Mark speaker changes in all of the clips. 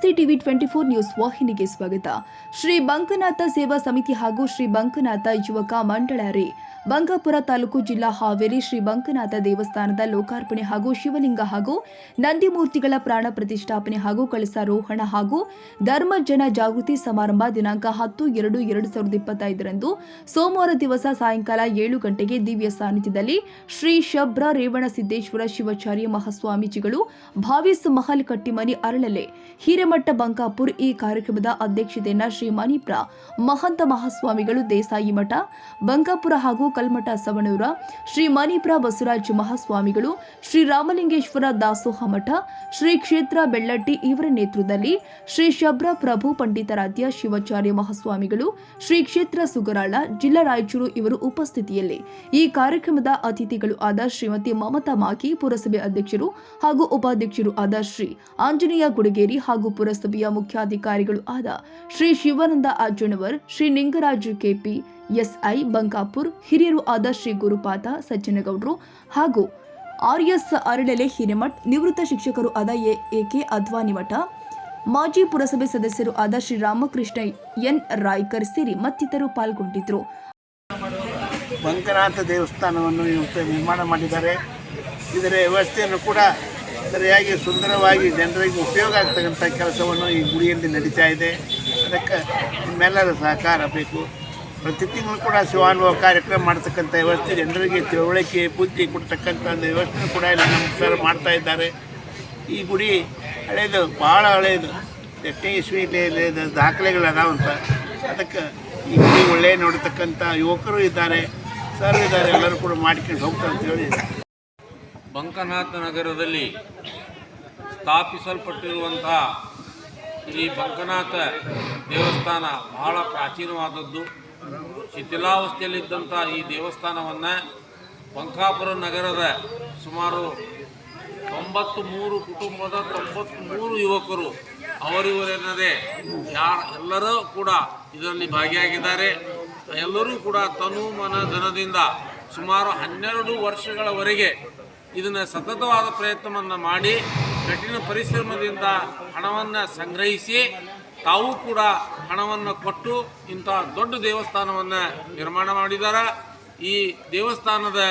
Speaker 1: TV twenty four news ವಾಹಿನಿಗೆ ಸ್ವಾಗತ. ಶ್ರೀ ಬಂಕನಾಥ ಸೇವಾ ಸಮಿತಿ ಹಾಗೂ ಶ್ರೀ ಬಂಕನಾಥ ಯುವಕ ಮಂಡಳಾರಿ. ಬಂಗಾಪುರ ತಾಲೂಕು ಜಿಲ್ಲಾ ಹಾವೇರಿ ಶ್ರೀ ಬಂಕನಾಥ ದೇವಸ್ಥಾನದ ಲೋಕಾರ್ಪಣೆ ಹಾಗೂ ಶಿವಲಿಂಗ ಹಾಗೂ ನಂದಿಮೂರ್ತಿಗಳ ಪ್ರಾಣ ಪ್ರತಿಷ್ಠಾಪನೆ ಹಾಗೂ ಕಳಸಾರೋಹಣ ಹಾಗೂ ಧರ್ಮ ಜನ ಜಾಗೃತಿ ಸಮಾರಂಭ ದಿನಾಂಕ ಹತ್ತು ಎರಡು ಎರಡು ಸಾವಿರದ ಇಪ್ಪತ್ತೈದರಂದು ಸೋಮವಾರ ದಿವಸ ಸಾಯಂಕಾಲ ಏಳು ಗಂಟೆಗೆ ದಿವ್ಯ ಸಾನ್ನಿಧ್ಯದಲ್ಲಿ ಶ್ರೀ ಶಬ್ರ ರೇವಣ ಸಿದ್ದೇಶ್ವರ ಶಿವಾಚಾರ್ಯ ಮಹಾಸ್ವಾಮೀಜಿಗಳು ಭಾವಿಸ್ ಮಹಲ್ ಕಟ್ಟಿಮನಿ ಅರಳಲೆ ಹಿರೇಮಠ ಬಂಕಾಪುರ್ ಈ ಕಾರ್ಯಕ್ರಮದ ಅಧ್ಯಕ್ಷತೆಯನ್ನ ಶ್ರೀ ಮಣಿಪ್ರ ಮಹಂತ ಮಹಾಸ್ವಾಮಿಗಳು ದೇಸಾಯಿ ಮಠ, ಬಂಕಾಪುರ ಹಾಗೂ ಕಲ್ಮಠ ಸವಣೂರ ಶ್ರೀ ಮಣಿಪ್ರ ಬಸವರಾಜ್ ಮಹಾಸ್ವಾಮಿಗಳು, ಶ್ರೀ ರಾಮಲಿಂಗೇಶ್ವರ ದಾಸೋಹ ಮಠ, ಶ್ರೀ ಕ್ಷೇತ್ರ ಬೆಳ್ಳಟ್ಟಿ ಇವರ ನೇತೃತ್ವದಲ್ಲಿ ಶ್ರೀ ಶಬ್ರ ಪ್ರಭು ಪಂಡಿತಾರಾಧ್ಯ ಶಿವಾಚಾರ್ಯ ಮಹಾಸ್ವಾಮಿಗಳು, ಶ್ರೀ ಕ್ಷೇತ್ರ ಸುಗರಾಳ ಜಿಲ್ಲಾ ರಾಯಚೂರು ಇವರು ಉಪಸ್ಥಿತಿಯಲ್ಲಿ ಈ ಕಾರ್ಯಕ್ರಮದ ಅತಿಥಿಗಳು ಆದ ಶ್ರೀಮತಿ ಮಮತಾ ಮಾಕಿ ಪುರಸಭೆ ಅಧ್ಯಕ್ಷರು ಹಾಗೂ ಉಪಾಧ್ಯಕ್ಷರು ಆದ ಶ್ರೀ ಆಂಜನೇಯ ಗುಡಗೇರಿ ಹಾಗೂ ಪುರಸಭೆಯ ಮುಖ್ಯಾಧಿಕಾರಿಗಳು ಆದ ಶ್ರೀ ಶಿವಾನಂದ ಅಜ್ಜನವರ್, ಶ್ರೀ ನಿಂಗರಾಜು ಕೆಪಿ, ಎಸ್ಐ ಬಂಕಾಪುರ್, ಹಿರಿಯರು ಆದ ಶ್ರೀ ಗುರುಪಾತ ಸಜ್ಜನಗೌಡರು ಹಾಗೂ ಆರ್ಎಸ್ ಅರಳೆಲೆ ಹಿರೇಮಠ್, ನಿವೃತ್ತ ಶಿಕ್ಷಕರು ಆದ ಎ, ಎಕೆ ಅದ್ವಾನಿ ಮಠ, ಮಾಜಿ ಪುರಸಭೆ ಸದಸ್ಯರು ಆದ ಶ್ರೀ ರಾಮಕೃಷ್ಣ ಎನ್ ರಾಯ್ಕರ್ ಸೇರಿ ಮತ್ತಿತರರು ಪಾಲ್ಗೊಂಡಿದ್ದರು.
Speaker 2: ಬಂಕನಾಥ ದೇವಸ್ಥಾನವನ್ನು ನಿರ್ಮಾಣ ಮಾಡಿದ್ದಾರೆ. ಇದರ ವ್ಯವಸ್ಥೆಯನ್ನು ಕೂಡ ಸರಿಯಾಗಿ ಸುಂದರವಾಗಿ ಜನರಿಗೆ ಉಪಯೋಗ ಆಗ್ತಕ್ಕಂಥ ಕೆಲಸವನ್ನು ಈ ಗುಡಿಯಲ್ಲಿ ನಡೀತಾ ಇದೆ. ಅದಕ್ಕೆ ನಿಮ್ಮೆಲ್ಲರ ಸಹಕಾರ ಬೇಕು. ಪ್ರತಿ ತಿಂಗಳು ಕೂಡ ಶಿವಾನುಭವ ಕಾರ್ಯಕ್ರಮ ಮಾಡ್ತಕ್ಕಂಥ ವ್ಯವಸ್ಥೆ, ಜನರಿಗೆ ತಿಳುವಳಿಕೆ, ಬುದ್ಧಿ ಕೊಡ್ತಕ್ಕಂಥ ಒಂದು ವ್ಯವಸ್ಥೆ ಕೂಡ ಇಲ್ಲಿ ನಮ್ಮ ಸರ್ ಮಾಡ್ತಾ ಇದ್ದಾರೆ. ಈ ಗುಡಿ ಹಳೇದು ಭಾಳ ಹಳೇದು. ಎಷ್ಟೇ ಇಸ್ವಿಲಿ ದಾಖಲೆಗಳು ಅದಾವಂತ ಅದಕ್ಕೆ ಈ ಗುಡಿ ಒಳ್ಳೆಯ ನೋಡತಕ್ಕಂಥ ಯುವಕರು ಇದ್ದಾರೆ. ಸರ್ ಇದ್ದಾರೆ, ಎಲ್ಲರೂ ಕೂಡ ಮಾಡ್ಕೊಂಡು ಹೋಗ್ತಾರೆ ಅಂತೇಳಿ
Speaker 3: ಬಂಕನಾಥ ನಗರದಲ್ಲಿ ಸ್ಥಾಪಿಸಲ್ಪಟ್ಟಿರುವಂತಹ ಈ ಬಂಕನಾಥ ದೇವಸ್ಥಾನ ಬಹಳ ಪ್ರಾಚೀನವಾದದ್ದು. ಶಿಥಿಲಾವಸ್ಥೆಯಲ್ಲಿದ್ದಂಥ ಈ ದೇವಸ್ಥಾನವನ್ನು ಬಂಕಾಪುರ ನಗರದ ಸುಮಾರು ತೊಂಬತ್ತು ಮೂರು ಕುಟುಂಬದ ತೊಂಬತ್ತು ಮೂರು ಯುವಕರು ಅವರಿವರೆನ್ನದೇ ಯಾರ ಎಲ್ಲರೂ ಕೂಡ ಇದರಲ್ಲಿ ಭಾಗಿಯಾಗಿದ್ದಾರೆ. ಎಲ್ಲರೂ ಕೂಡ ತನು ಮನ ಧನದಿಂದ ಸುಮಾರು ಹನ್ನೆರಡು ವರ್ಷಗಳವರೆಗೆ ಇದನ್ನು ಸತತವಾದ ಪ್ರಯತ್ನವನ್ನು ಮಾಡಿ ಕಠಿಣ ಪರಿಶ್ರಮದಿಂದ ಹಣವನ್ನು ಸಂಗ್ರಹಿಸಿ ತಾವು ಕೂಡ ಹಣವನ್ನು ಕೊಟ್ಟು ಇಂಥ ದೊಡ್ಡ ದೇವಸ್ಥಾನವನ್ನು ನಿರ್ಮಾಣ ಮಾಡಿದ್ದಾರೆ ಈ ದೇವಸ್ಥಾನದ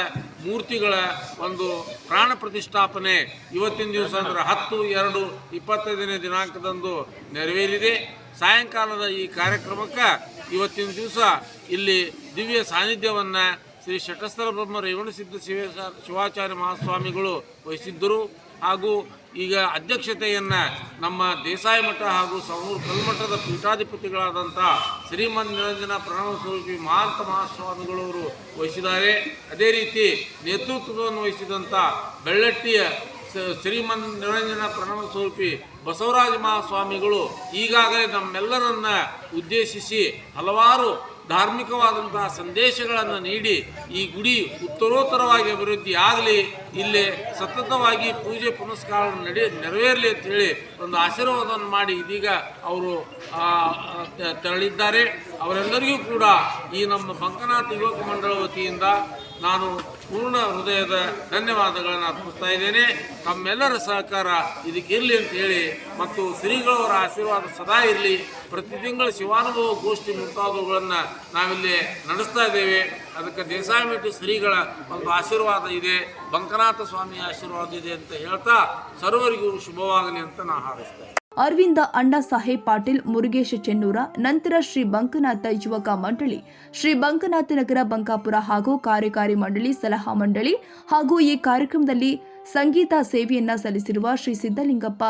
Speaker 3: ಮೂರ್ತಿಗಳ ಒಂದು ಪ್ರಾಣ ಪ್ರತಿಷ್ಠಾಪನೆ ಇವತ್ತಿನ ದಿವಸ ಅಂದರೆ ಹತ್ತು, ಎರಡು, ಇಪ್ಪತ್ತೈದನೇ ದಿನಾಂಕದಂದು ನೆರವೇರಿದೆ. ಸಾಯಂಕಾಲದ ಈ ಕಾರ್ಯಕ್ರಮಕ್ಕೆ ಇವತ್ತಿನ ದಿವಸ ಇಲ್ಲಿ ದಿವ್ಯ ಸಾನ್ನಿಧ್ಯವನ್ನು ಶ್ರೀ ಶಟಸ್ಥರ ಬ್ರಹ್ಮ ರೇವಣಸಿದ್ಧ ಶಿವ ಶಿವಾಚಾರ್ಯ ಮಹಾಸ್ವಾಮಿಗಳು ವಹಿಸಿದ್ದರು. ಹಾಗೂ ಈಗ ಅಧ್ಯಕ್ಷತೆಯನ್ನು ನಮ್ಮ ದೇಸಾಯಿ ಮಠ ಹಾಗೂ ಸವಣೂರು ಕಲ್ಮಠದ ಪೀಠಾಧಿಪತಿಗಳಾದಂಥ ಶ್ರೀಮನ್ ನಿರಂಜನ ಪ್ರಣವ ಸ್ವರೂಪಿ ಮಹಾಂತ ಮಹಾಸ್ವಾಮಿಗಳವರು ವಹಿಸಿದ್ದಾರೆ. ಅದೇ ರೀತಿ ನೇತೃತ್ವವನ್ನು ವಹಿಸಿದಂಥ ಬೆಳ್ಳಟ್ಟಿಯ ಶ್ರೀಮನ್ ನಿರಂಜನ ಪ್ರಣವ ಸ್ವರೂಪಿ ಬಸವರಾಜ ಮಹಾಸ್ವಾಮಿಗಳು ಈಗಾಗಲೇ ನಮ್ಮೆಲ್ಲರನ್ನ ಉದ್ದೇಶಿಸಿ ಹಲವಾರು ಧಾರ್ಮಿಕವಾದಂತಹ ಸಂದೇಶಗಳನ್ನು ನೀಡಿ ಈ ಗುಡಿ ಉತ್ತರೋತ್ತರವಾಗಿ ಅಭಿವೃದ್ಧಿ ಆಗಲಿ, ಇಲ್ಲಿ ಸತತವಾಗಿ ಪೂಜೆ ಪುನಸ್ಕಾರ ನಡೆ, ನೆರವೇರಲಿ ಅಂತ ಹೇಳಿ ಒಂದು ಆಶೀರ್ವಾದವನ್ನು ಮಾಡಿ ಇದೀಗ ಅವರು ತೆರಳಿದ್ದಾರೆ. ಅವರೆಲ್ಲರಿಗೂ ಕೂಡ ಈ ನಮ್ಮ ಬಂಕನಾಥ ಯುವಕ ಮಂಡಳ ವತಿಯಿಂದ ನಾನು ಪೂರ್ಣ ಹೃದಯದ ಧನ್ಯವಾದಗಳನ್ನು ಅರ್ಪಿಸ್ತಾ ಇದ್ದೇನೆ. ತಮ್ಮೆಲ್ಲರ ಸಹಕಾರ ಇದಕ್ಕಿರಲಿ ಅಂತ ಹೇಳಿ ಮತ್ತು ಶ್ರೀಗಳವರ ಆಶೀರ್ವಾದ ಸದಾ ಇರಲಿ. ಪ್ರತಿ ತಿಂಗಳ ಶಿವಾನುಭವ ಗೋಷ್ಠಿ ಮುಂತಾದವುಗಳನ್ನು ನಾವಿಲ್ಲಿ ನಡೆಸ್ತಾ ಇದ್ದೇವೆ. ಅದಕ್ಕೆ ದೇಸಾಯಿಮೆಟ್ಟಿ ಶ್ರೀಗಳ ಒಂದು ಆಶೀರ್ವಾದ ಇದೆ. ಬಂಕನಾಥ ಸ್ವಾಮಿಯ ಆಶೀರ್ವಾದ ಇದೆ ಅಂತ ಹೇಳ್ತಾ ಸರ್ವರಿಗೂ ಶುಭವಾಗಲಿ ಅಂತ ನಾನು ಹಾರೈಸ್ತೇನೆ.
Speaker 1: ಅರವಿಂದ ಅಣ್ಣಾ ಸಾಹೇಬ್ ಪಾಟೀಲ್, ಮುರುಗೇಶ ಚೆನ್ನೂರ, ನಂತರ ಶ್ರೀ ಬಂಕನಾಥ ಯುವಕ ಮಂಡಳಿ, ಶ್ರೀ ಬಂಕನಾಥ ನಗರ ಬಂಕಾಪುರ ಹಾಗೂ ಕಾರ್ಯಕಾರಿ ಮಂಡಳಿ ಸಲಹಾ ಮಂಡಳಿ ಹಾಗೂ ಈ ಕಾರ್ಯಕ್ರಮದಲ್ಲಿ ಸಂಗೀತ ಸೇವೆಯನ್ನ ಸಲ್ಲಿಸಿರುವ ಶ್ರೀ ಸಿದ್ದಲಿಂಗಪ್ಪ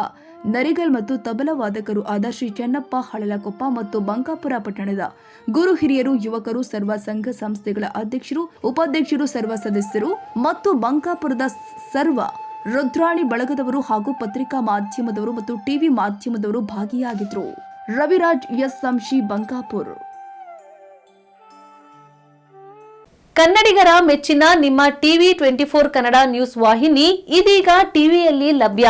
Speaker 1: ನರಿಗಲ್ ಮತ್ತು ತಬಲ ವಾದಕರು ಆದ ಶ್ರೀ ಚೆನ್ನಪ್ಪ ಹಳಲಕೊಪ್ಪ ಮತ್ತು ಬಂಕಾಪುರ ಪಟ್ಟಣದ ಗುರು ಹಿರಿಯರು, ಯುವಕರು, ಸರ್ವ ಸಂಘ ಸಂಸ್ಥೆಗಳ ಅಧ್ಯಕ್ಷರು, ಉಪಾಧ್ಯಕ್ಷರು, ಸರ್ವ ಸದಸ್ಯರು ಮತ್ತು ಬಂಕಾಪುರದ ಸರ್ವ ರುದ್ರಾಣಿ ಬಳಗದವರು ಹಾಗೂ ಪತ್ರಿಕಾ ಮಾಧ್ಯಮದವರು ಮತ್ತು ಟಿವಿ ಮಾಧ್ಯಮದವರು ಭಾಗಿಯಾಗಿದ್ರು. ರವಿರಾಜ್ ಎಸ್ ಸಂಶಿ ಬಂಕಾಪುರ್.
Speaker 4: ಕನ್ನಡಿಗರ ಮೆಚ್ಚಿನ ನಿಮ್ಮ TV twenty four Kannada news ವಾಹಿನಿ ಇದೀಗ ಟಿವಿಯಲ್ಲಿ ಲಭ್ಯ.